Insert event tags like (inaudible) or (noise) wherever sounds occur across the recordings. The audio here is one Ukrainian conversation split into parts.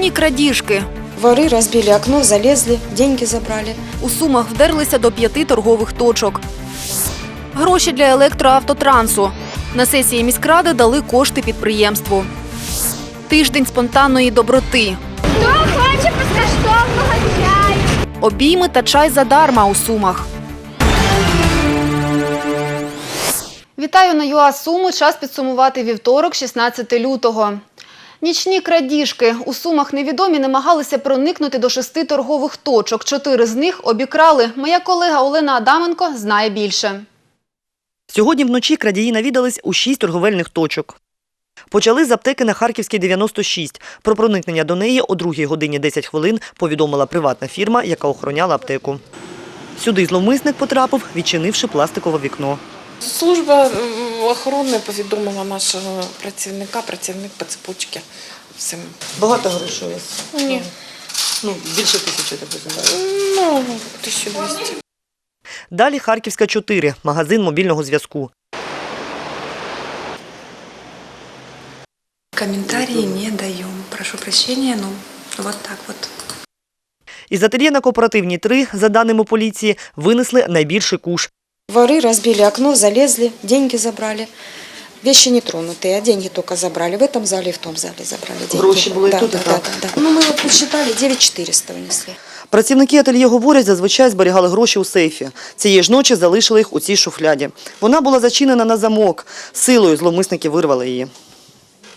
Нічні крадіжки. Воры разбили окно, залезли, деньги забрали. У Сумах вдерлися до п'яти торгових точок. Гроші для електроавтотрансу. На сесії міськради дали кошти підприємству. Тиждень спонтанної доброти. Хто хоче безкоштовного чаю? Обійми та чай задарма у Сумах. Вітаю на ЮА Суми. Час підсумувати вівторок, 16 лютого. Нічні крадіжки. У Сумах невідомі намагалися проникнути до шести торгових точок. Чотири з них обікрали. Моя колега Олена Адаменко знає більше. Сьогодні вночі крадії навідались у шість торговельних точок. Почали з аптеки на Харківській 96. Про проникнення до неї о 2 годині 10 хвилин повідомила приватна фірма, яка охороняла аптеку. Сюди зловмисник потрапив, відчинивши пластикове вікно. Служба е, охорони повідомила нашого працівника, працівник по цепочці. Всім. Багато грошей. Ні. Ну, більше тисячі, так розумію. Ну, 1200. Далі Харківська 4, магазин мобільного зв'язку. Комментарии не даем. Прошу прощения, ну вот так вот. Із ательє на кооперативній 3, за даними поліції, винесли найбільший куш. Воры разбили окно, залезли, деньги забрали. Вещи не тронутые, а деньги только забрали. В этом зале и в том зале забрали деньги. Гроши было и да, тут, и да, так. Да, да, Ну, мы вот посчитали, 9400 унесли. Працівники ательє говорять, зазвичай зберігали гроші у сейфі. Цієї ж ночі залишили їх у цій шуфляді. Вона була зачинена на замок. Силою зловмисники вирвали її.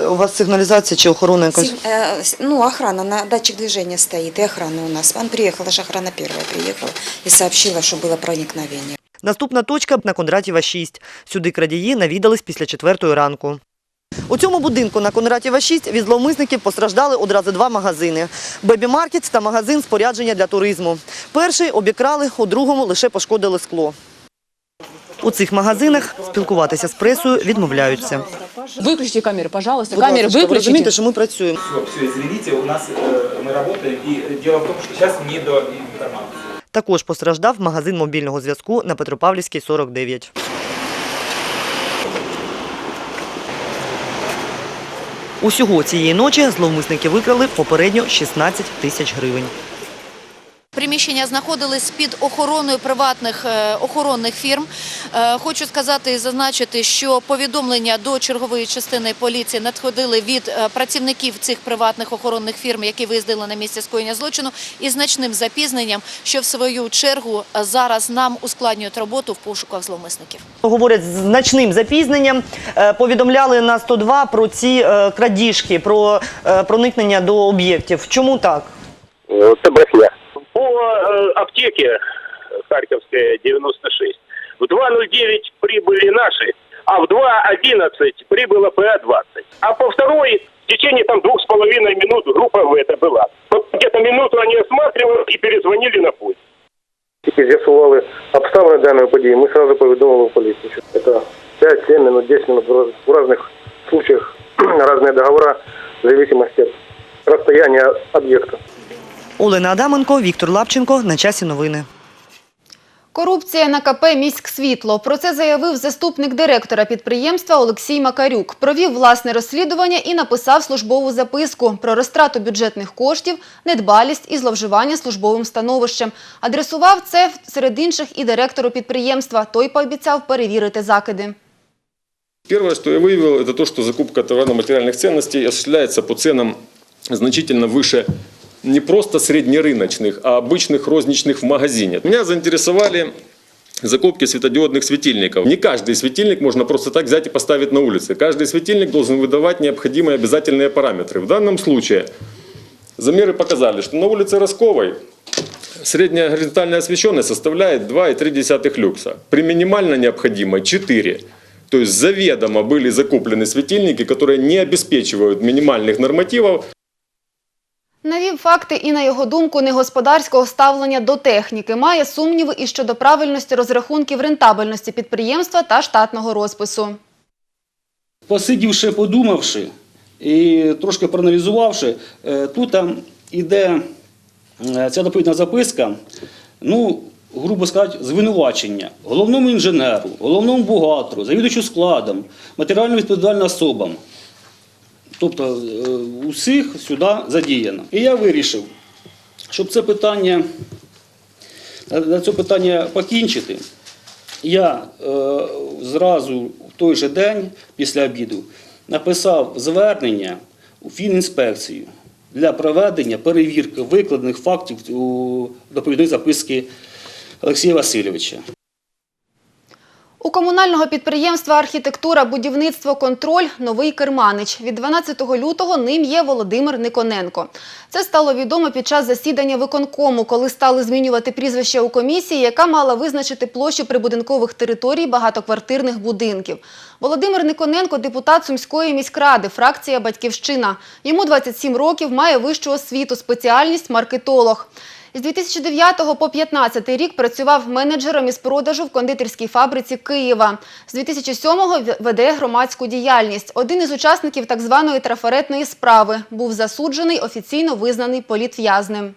У вас сигналізація чи охорона якась? Сиг- э, с- ну, охрана, на датчик движения стоит, и охрана у нас. Он приехала же, охрана первая приехала и сообщила, что было проникновение. Наступна точка на Кондратєва 6. Сюди крадії навідались після четвертої ранку. У цьому будинку на Кондратєва 6 від зловмисників постраждали одразу два магазини – бебі-маркет та магазин спорядження для туризму. Перший обікрали, у другому лише пошкодили скло. У цих магазинах спілкуватися з пресою відмовляються. Выключите камеры, пожалуйста. Будь камеры ласка, ви розумієте, выключите. що ми працюємо. Все, все, извините, у нас э, мы работаем, и дело в том, что сейчас не до информации. також постраждав магазин мобільного зв'язку на Петропавлівській 49. Усього цієї ночі зловмисники викрали попередньо 16 тисяч гривень. Приміщення знаходились під охороною приватних е, охоронних фірм. Е, Хочу сказати і зазначити, що повідомлення до чергової частини поліції надходили від е, працівників цих приватних охоронних фірм, які виїздили на місце скоєння злочину, із значним запізненням, що в свою чергу зараз нам ускладнюють роботу в пошуках зловмисників. Говорять, з значним запізненням повідомляли на 102 про ці крадіжки, про проникнення до об'єктів. Чому так? Э, Це брехня. По э, аптеке Харьковская 96 в 2.09 прибыли наши, а в 2.11 прибыло ПА-20. А по второй в течение там двух с половиной минут группа В это была. Вот Где-то минуту они осматривали и перезвонили на путь. Тільки з'ясували обставини даної події, ми сразу повідомили в поліцію. Це 5-7 минут, 10 минут в раз- в разных случаях (clears throat) разные договора в зависимости от расстояния объекта. Олена Адаменко, Віктор Лапченко. На часі новини. Корупція на КП «Міськсвітло». Про це заявив заступник директора підприємства Олексій Макарюк. Провів власне розслідування і написав службову записку про розтрату бюджетних коштів, недбалість і зловживання службовим становищем. Адресував це серед інших і директору підприємства. Той пообіцяв перевірити закиди. Первое, что я выявил, это то, что закупка товарно-материальных ценностей осуществляется по ценам значительно выше Не просто среднерыночных, а обычных розничных в магазине. Меня заинтересовали закупки светодиодных светильников. Не каждый светильник можно просто так взять и поставить на улице. Каждый светильник должен выдавать необходимые обязательные параметры. В данном случае замеры показали, что на улице Росковой средняя горизонтальная освещенность составляет 2,3 люкса. При минимально необходимой 4. То есть заведомо были закуплены светильники, которые не обеспечивают минимальных нормативов, Навів факти і, на його думку, негосподарського ставлення до техніки. Має сумніви і щодо правильності розрахунків рентабельності підприємства та штатного розпису. Посидівши, подумавши і трошки проаналізувавши, е, тут іде е, ця доповідна записка, ну, грубо сказати, звинувачення головному інженеру, головному бухгалтеру, завідувачу складом, матеріально відповідальним особам. Тобто е, усіх сюди задіяно. І я вирішив, щоб це питання, е, на це питання покінчити, я е, зразу в той же день після обіду написав звернення у Фінінспекцію для проведення перевірки викладених фактів у доповідної записки Олексія Васильовича. У комунального підприємства Архітектура, будівництво, контроль новий керманич. Від 12 лютого ним є Володимир Никоненко. Це стало відомо під час засідання виконкому, коли стали змінювати прізвище у комісії, яка мала визначити площу прибудинкових територій багатоквартирних будинків. Володимир Никоненко – депутат Сумської міськради, фракція «Батьківщина». Йому 27 років, має вищу освіту, спеціальність – маркетолог. З 2009 по 2015 рік працював менеджером із продажу в кондитерській фабриці Києва. З 2007-го веде громадську діяльність. Один із учасників так званої трафаретної справи був засуджений, офіційно визнаний політв'язнем.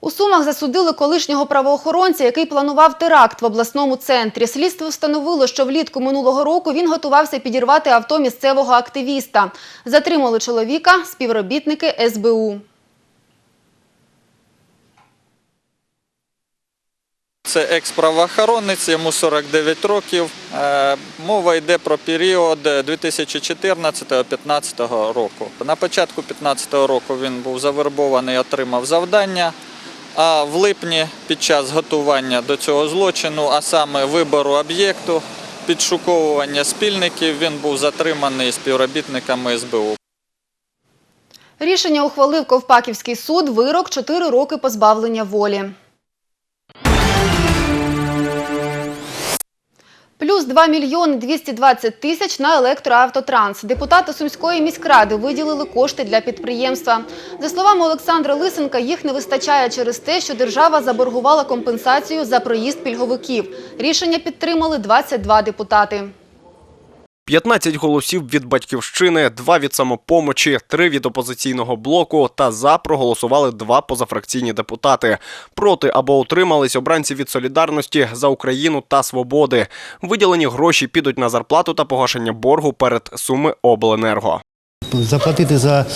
У Сумах засудили колишнього правоохоронця, який планував теракт в обласному центрі. Слідство встановило, що влітку минулого року він готувався підірвати авто місцевого активіста. Затримали чоловіка співробітники СБУ. Це екс-правоохоронець, йому 49 років. Е, Мова йде про період 2014-2015 року. На початку 2015 року він був завербований, отримав завдання. А в липні під час готування до цього злочину, а саме вибору об'єкту, підшуковування спільників, він був затриманий співробітниками СБУ. Рішення ухвалив Ковпаківський суд, вирок 4 роки позбавлення волі. 2 мільйони 220 тисяч на електроавтотранс. Депутати Сумської міськради виділили кошти для підприємства. За словами Олександра Лисенка, їх не вистачає через те, що держава заборгувала компенсацію за проїзд пільговиків. Рішення підтримали 22 депутати. 15 голосів від батьківщини, 2 від самопомочі, 3 від опозиційного блоку та за проголосували два позафракційні депутати. Проти або утримались обранці від солідарності за Україну та свободи. Виділені гроші підуть на зарплату та погашення боргу перед суми обленерго. Заплатити за,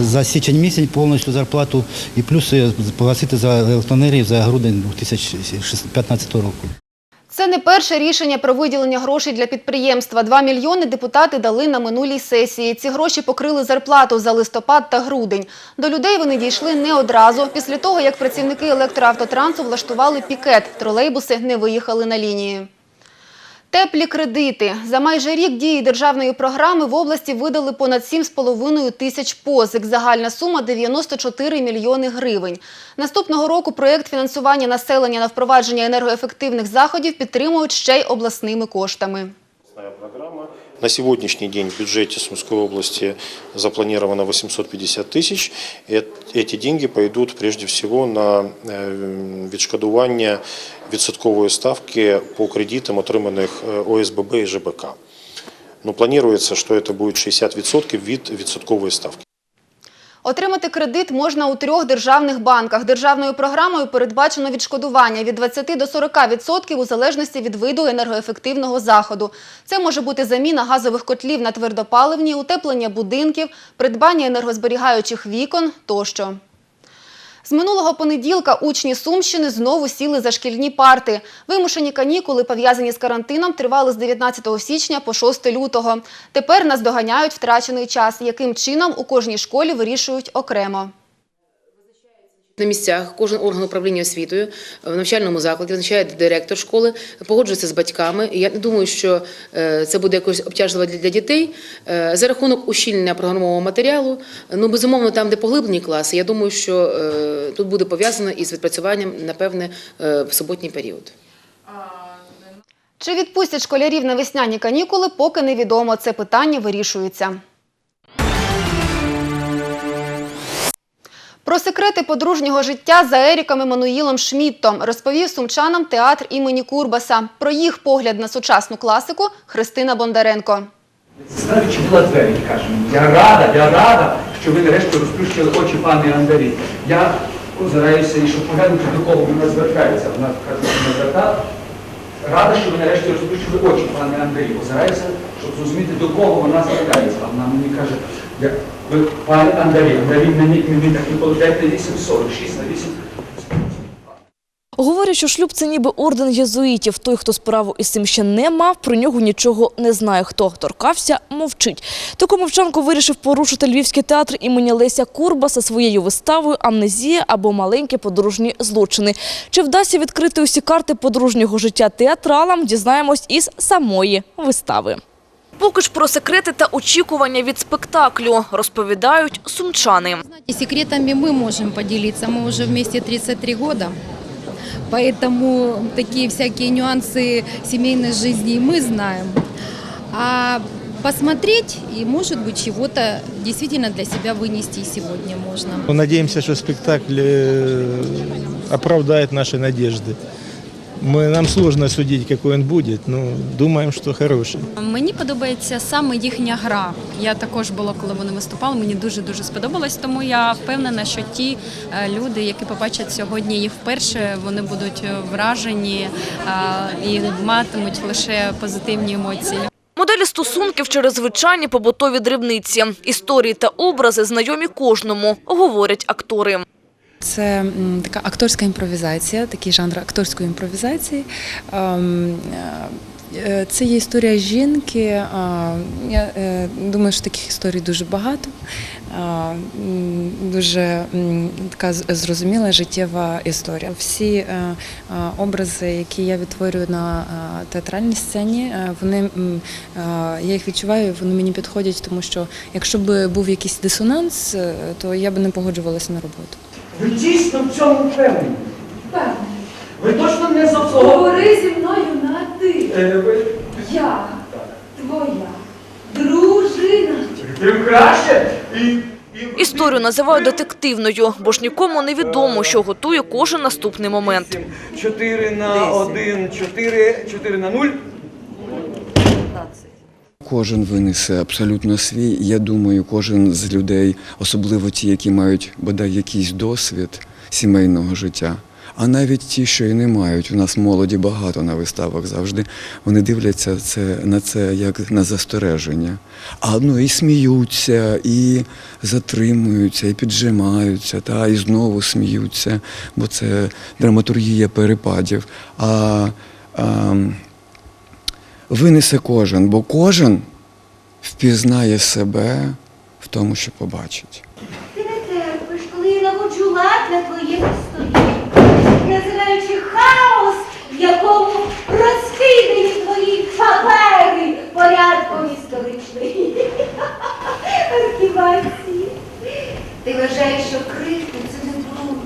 за січень місяць повністю зарплату і плюс е, погасити за електроенергію за грудень 2015 року. Це не перше рішення про виділення грошей для підприємства. Два мільйони депутати дали на минулій сесії. Ці гроші покрили зарплату за листопад та грудень. До людей вони дійшли не одразу. Після того, як працівники електроавтотрансу влаштували пікет, тролейбуси не виїхали на лінії. Теплі кредити. За майже рік дії державної програми в області видали понад 7,5 тисяч позик. Загальна сума – 94 мільйони гривень. Наступного року проєкт фінансування населення на впровадження енергоефективних заходів підтримують ще й обласними коштами. На сегодняшний день в бюджете Сумской области запланировано 850 тысяч. Э- Эти деньги пойдут прежде всего на э, відшкодування відсоткової ставки по кредитам, отриманих э, ОСББ і ЖБК. Ну, планируется, что это будет 60% від відсоткової ставки. Отримати кредит можна у трьох державних банках. Державною програмою передбачено відшкодування від 20 до 40% у залежності від виду енергоефективного заходу. Це може бути заміна газових котлів на твердопаливні, утеплення будинків, придбання енергозберігаючих вікон тощо. З минулого понеділка учні Сумщини знову сіли за шкільні парти. Вимушені канікули, пов'язані з карантином, тривали з 19 січня по 6 лютого. Тепер нас доганяють втрачений час, яким чином у кожній школі вирішують окремо. На місцях кожен орган управління освітою в навчальному закладі визначає директор школи, погоджується з батьками. Я не думаю, що е, це буде якось обтяжливо для дітей. Е, За рахунок ущільнення програмового матеріалу, ну безумовно, там, де поглиблені класи, я думаю, що е, тут буде пов'язано із відпрацюванням, напевне, е, в суботній період. Чи відпустять школярів на весняні канікули, поки невідомо. Це питання вирішується. Про секрети подружнього життя за Еріком Еммануїлом Шмідтом розповів сумчанам театр імені Курбаса. Про їх погляд на сучасну класику Христина Бондаренко. Сестра відчинила двері і каже, я рада, я рада, що ви нарешті розплющили очі пане Андарі. Я озираюся і щоб поглянути, до кого вона звертається. Вона каже, вона звертала. Рада, що ви нарешті розплющили очі, пане Андрій. озирайся, щоб зрозуміти, до кого вона звертається. Вона мені каже, я, ви, пане Андрій, Андрій мені, мені так не подайте 8,46 на 8. Говорять, що шлюб це ніби орден єзуїтів. Той, хто справу із цим ще не мав, про нього нічого не знає. Хто торкався, мовчить. Таку мовчанку вирішив порушити Львівський театр імені Леся Курбаса своєю виставою «Амнезія» або «Маленькі подружні злочини». Чи вдасться відкрити усі карти подружнього життя театралам, дізнаємось із самої вистави. Поки ж про секрети та очікування від спектаклю розповідають сумчани. Секретами мы можем поделиться. Мы уже вместе 33 года. Поэтому такие всякие нюансы семейной жизни мы знаем. А посмотреть и, может быть, чего-то действительно для себя вынести и сегодня можно. Надеемся, что спектакль э, оправдает наши надежды. Мы, нам сложно судить, какой он будет, но думаем, что хороший. Мені подобається саме їхня гра. Я також була, коли вони виступали. Мені дуже дуже сподобалось. Тому я впевнена, що ті е, люди, які побачать сьогодні їх вперше, вони будуть е, вражені е, і матимуть лише позитивні емоції. Моделі стосунків через звичайні побутові дрібниці. Історії та образи знайомі кожному, говорять актори. Це така акторська імпровізація, такий жанр акторської імпровізації. Ем, е, Це є історія жінки. Я е, думаю, що таких історій дуже багато. Дуже така зрозуміла життєва історія. Всі е, образи, які я відтворюю на театральній сцені, е, вони я їх відчуваю, вони мені підходять, тому що якщо б був якийсь дисонанс, е, то я б не погоджувалася на роботу. Ви дійсно в цьому впевнені? Так. Ви точно не з обслуговування? Говори зі мною на ти. Е, ви- Я твоя дружина. Тим краще. І Історію називають детективною, бо ж нікому не відомо, що готує кожен наступний момент. 4 на 1, 4, 4 на 0. Кожен винесе абсолютно свій. Я думаю, кожен з людей, особливо ті, які мають бодай якийсь досвід сімейного життя. А навіть ті, що і не мають, у нас молоді багато на виставах завжди. Вони дивляться це на це як на застереження. А ну і сміються, і затримуються, і піджимаються, та і знову сміються, бо це драматургія перепадів. А, а винесе кожен, бо кожен впізнає себе в тому, що побачить. Ти не терпиш, коли я наводжу лад на твоєму столі, назираючи хаос, в якому розкидані твої папери порядком. (laughs) Архівації. Ти вважаєш, що крихти це не бруд,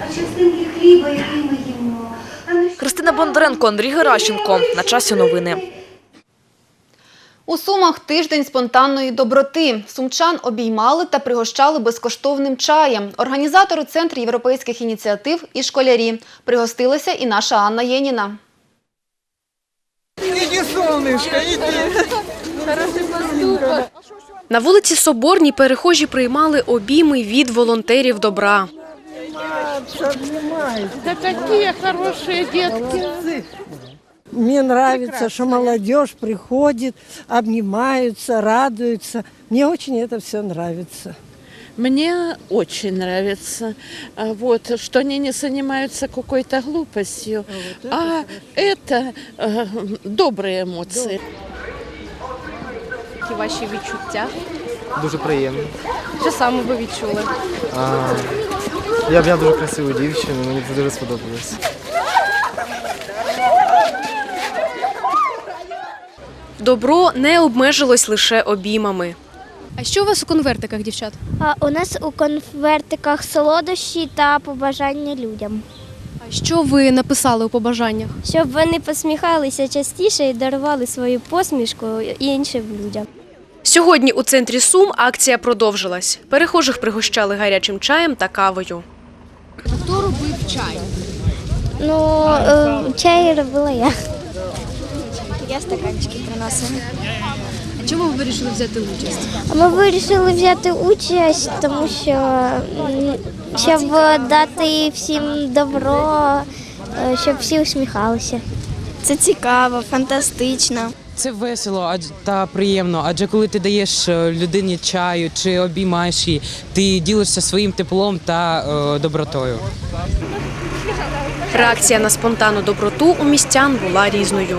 а частинки хліба, який ми їмо. А не Христина Бондаренко, Андрій Геращенко. На часі новини. У Сумах тиждень спонтанної доброти. Сумчан обіймали та пригощали безкоштовним чаєм. Організатори Центру європейських ініціатив і школярі. Пригостилася і наша Анна Єніна. Иди. Хороший поступок. На вулиці Соборній перехожі приймали обійми від волонтерів добра. Да какие хорошие детки. Мне нравится, что молодежь приходит, обнимаются, радуются. Мне очень это все нравится. Мне очень нравится, а, вот, что они не занимаются какой-то глупостью, а это э, добрые эмоции. Які ваші відчуття? Дуже приємно. Що саме ви відчули? А, я б я дуже красиву дівчину, мені це дуже сподобалось. Добро не обмежилось лише обіймами. А що у вас у конвертиках, дівчат? А у нас у конвертиках солодощі та побажання людям. А що ви написали у побажаннях? Щоб вони посміхалися частіше і дарували свою посмішку іншим людям. Сьогодні у центрі Сум акція продовжилась. Перехожих пригощали гарячим чаєм та кавою. Хто робив чай? Ну, е, чай робила я. Я стаканчики приносила. А чому ви вирішили взяти участь? Ми вирішили взяти участь, тому що щоб дати всім добро, е, щоб всі усміхалися. Це цікаво, фантастично. Це весело та приємно, адже коли ти даєш е, людині чаю чи обіймаєш її, ти ділишся своїм теплом та е, добротою. Реакція на спонтанну доброту у містян була різною.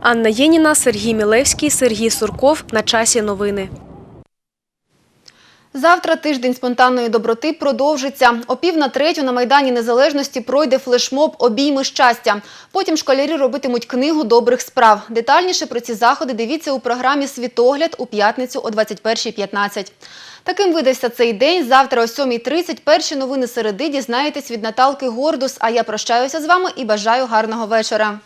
Анна Єніна, Сергій Мілевський, Сергій Сурков. На часі новини. Завтра тиждень спонтанної доброти продовжиться. О пів на третю на Майдані Незалежності пройде флешмоб «Обійми щастя». Потім школярі робитимуть книгу добрих справ. Детальніше про ці заходи дивіться у програмі «Світогляд» у п'ятницю о 21.15. Таким видався цей день. Завтра о 7.30 перші новини середи дізнаєтесь від Наталки Гордус. А я прощаюся з вами і бажаю гарного вечора.